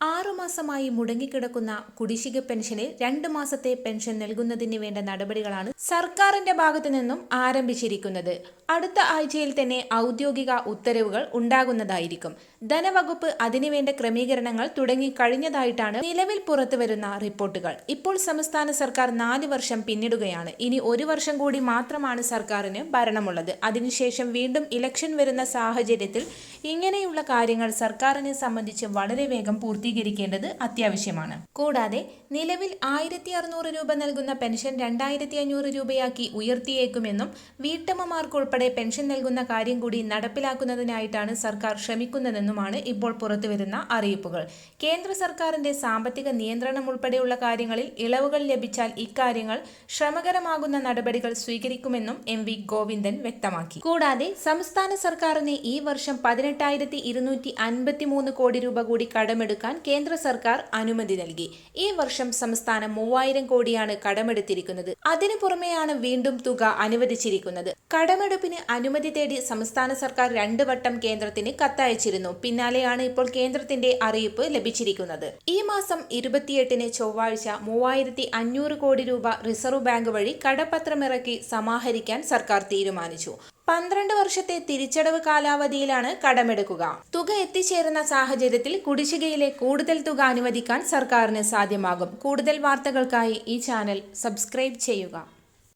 ആറുമാസമായി മുടങ്ങിക്കിടക്കുന്ന കുടിശ്ശിക പെൻഷനിൽ രണ്ട് മാസത്തെ പെൻഷൻ നൽകുന്നതിന് വേണ്ട നടപടികളാണ് സർക്കാരിന്റെ ഭാഗത്തു നിന്നും ആരംഭിച്ചിരിക്കുന്നത്. അടുത്ത ആഴ്ചയിൽ തന്നെ ഔദ്യോഗിക ഉത്തരവുകൾ ഉണ്ടാകുന്നതായിരിക്കും. ധനവകുപ്പ് അതിനുവേണ്ട ക്രമീകരണങ്ങൾ തുടങ്ങി കഴിഞ്ഞതായിട്ടാണ് നിലവിൽ പുറത്തുവരുന്ന റിപ്പോർട്ടുകൾ. ഇപ്പോൾ സംസ്ഥാന സർക്കാർ നാല് വർഷം പിന്നിടുകയാണ്. ഇനി ഒരു വർഷം കൂടി മാത്രമാണ് സർക്കാരിന് ഭരണമുള്ളത്. അതിനുശേഷം വീണ്ടും ഇലക്ഷൻ വരുന്ന സാഹചര്യത്തിൽ ഇങ്ങനെയുള്ള കാര്യങ്ങൾ സർക്കാരിനെ സംബന്ധിച്ച് വളരെ വേഗം പൂർത്തീകരിക്കേണ്ടത് അത്യാവശ്യമാണ്. കൂടാതെ നിലവിൽ ആയിരത്തി അറുന്നൂറ് രൂപ നൽകുന്ന പെൻഷൻ രണ്ടായിരത്തി അഞ്ഞൂറ് രൂപയാക്കി ഉയർത്തിയേക്കുമെന്നും വീട്ടമ്മമാർക്കുൾപ്പെടെ പെൻഷൻ നൽകുന്ന കാര്യം കൂടി നടപ്പിലാക്കുന്നതിനായിട്ടാണ് സർക്കാർ ശ്രമിക്കുന്നതെന്നുമാണ് ഇപ്പോൾ പുറത്തുവരുന്ന അറിയിപ്പുകൾ. കേന്ദ്ര സർക്കാരിന്റെ സാമ്പത്തിക നിയന്ത്രണം ഉൾപ്പെടെയുള്ള കാര്യങ്ങളിൽ ഇളവുകൾ ലഭിച്ചാൽ ഇക്കാര്യങ്ങൾ ശ്രമകരമാകുന്ന നടപടികൾ സ്വീകരിക്കുമെന്നും എം വി ഗോവിന്ദൻ വ്യക്തമാക്കി. കൂടാതെ സംസ്ഥാന സർക്കാരിന് ഈ വർഷം പതിനെട്ടായിരത്തി കോടി രൂപ കൂടി കടമെടുക്കാൻ കേന്ദ്ര സർക്കാർ അനുമതി നൽകി. ഈ വർഷം സംസ്ഥാനം മൂവായിരം കോടിയാണ് കടമെടുത്തിരിക്കുന്നത്. അതിനു പുറമെയാണ് വീണ്ടും തുക അനുവദിച്ചിരിക്കുന്നത്. കടമെടുപ്പിന് അനുമതി തേടി സംസ്ഥാന സർക്കാർ രണ്ടു വട്ടം കേന്ദ്രത്തിന് കത്തയച്ചിരുന്നു. പിന്നാലെയാണ് ഇപ്പോൾ കേന്ദ്രത്തിന്റെ അറിയിപ്പ് ലഭിച്ചിരിക്കുന്നത്. ഈ മാസം ഇരുപത്തിയെട്ടിന് ചൊവ്വാഴ്ച മൂവായിരത്തി അഞ്ഞൂറ് കോടി രൂപ റിസർവ് ബാങ്ക് വഴി കടപ്പത്രമിറക്കി സമാഹരിക്കാൻ സർക്കാർ തീരുമാനിച്ചു. പന്ത്രണ്ട് വർഷത്തെ തിരിച്ചടവ് കാലാവധിയിലാണ് കടമെടുക്കുക. തുക എത്തിച്ചേരുന്ന സാഹചര്യത്തിൽ കുടിശ്ശികയിലെ കൂടുതൽ തുക അനുവദിക്കാൻ സർക്കാരിന് സാധ്യമാകും. കൂടുതൽ വാർത്തകൾക്കായി ഈ ചാനൽ സബ്സ്ക്രൈബ് ചെയ്യുക.